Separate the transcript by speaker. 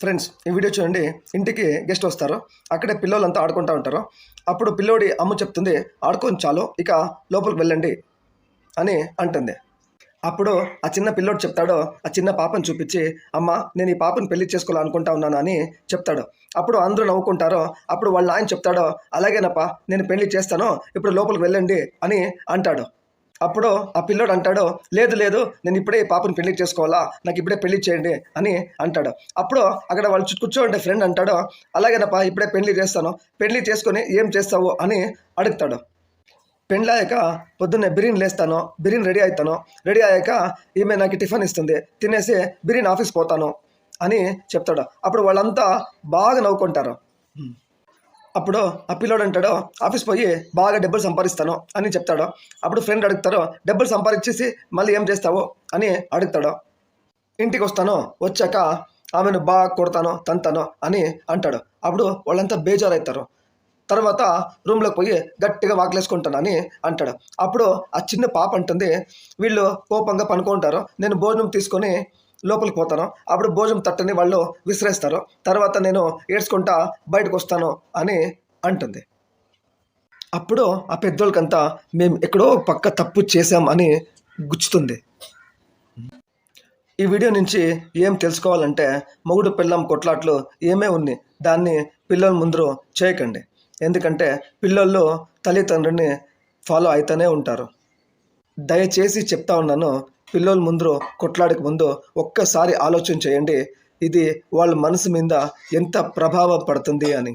Speaker 1: Friends ఈ video చూడండి. ఇంటికి గెస్ట్ వస్తారు. అక్కడే పిల్లలంతా ఆడుకుంటూ ఉంటారు. అప్పుడు పిల్లోడి అమ్మ చెప్తుంది ఆడుకొని చాలు ఇక లోపలికి వెళ్ళండి అని అంటుంది. అప్పుడు ఆ చిన్న పిల్లోడు చెప్తాడు ఆ చిన్న పాపను చూపించి అమ్మ నేను ఈ పాపను పెళ్ళి చేసుకోవాలనుకుంటా ఉన్నాను అని చెప్తాడు. అప్పుడు అందరూ నవ్వుకుంటారో. అప్పుడు వాళ్ళ ఆయన చెప్తాడో అలాగేనప్ప నేను పెళ్ళి చేస్తాను ఇప్పుడు లోపలికి వెళ్ళండి అని అంటాడు. అప్పుడు ఆ పిల్లోడు అంటాడు లేదు లేదు నేను ఇప్పుడే ఈ పాపను పెళ్ళి చేసుకోవాలా? నాకు ఇప్పుడే పెళ్ళి చేయండి అని అంటాడు. అప్పుడు అక్కడ వాళ్ళు కూర్చోండి ఫ్రెండ్ అంటాడు అలాగేనప్ప ఇప్పుడే పెళ్ళి చేస్తాను. పెళ్ళి చేసుకొని ఏం చేస్తావు? అని అడుగుతాడు. పెళ్ళాక పొద్దున్నే బిర్యానీ లేస్తాను బిర్యానీ రెడీ అవుతాను. రెడీ అయ్యాక ఈమె నాకు టిఫిన్ ఇస్తుంది. తినేసి బిర్యానీ ఆఫీస్ పోతాను అని చెప్తాడు. అప్పుడు వాళ్ళంతా బాగా నవ్వుకుంటారు. అప్పుడు ఆ పిల్లోడు అంటాడు ఆఫీస్ పోయి బాగా డబ్బులు సంపాదిస్తాను అని చెప్తాడు. అప్పుడు ఫ్రెండ్ అడుగుతారు డబ్బులు సంపాదించేసి మళ్ళీ ఏం చేస్తావు? అని అడుగుతాడు. ఇంటికి వస్తాను వచ్చాక ఆమెను బాగా కొడతాను తంతాను అని అంటాడు. అప్పుడు వాళ్ళంతా బేజారవుతారు తర్వాత రూమ్లోకి పోయి గట్టిగా వాకలేసుకుంటాను అని అంటాడు. అప్పుడు ఆ చిన్న పాప అంటుంది వీళ్ళు కోపంగా పనుకుంటారు నేను భోజనం తీసుకొని లోపలికి పోతాను. అప్పుడు భోజనం తట్టని వాళ్ళు విసిరేస్తారు. తర్వాత నేను ఏడ్చుకుంటా బయటకు వస్తాను అని అంటుంది. అప్పుడు ఆ పెద్దోళ్ళకంతా మేము ఎక్కడో పక్క తప్పు చేశాం అని గుచ్చుతుంది. ఈ వీడియో నుంచి ఏం తెలుసుకోవాలంటే మొగుడు పిల్లం కొట్లాట్లు ఏమే ఉంది దాన్ని పిల్లల ముందు చేయకండి. ఎందుకంటే పిల్లలు తల్లిదండ్రుని ఫాలో అవుతూనే ఉంటారు. దయచేసి చెప్తా ఉన్నాను పిల్లల ముందు కొట్లాడక ముందు ఒక్కసారి ఆలోచన చేయండి ఇది వాళ్ళ మనసు మీద ఎంత ప్రభావం పడుతుంది అని.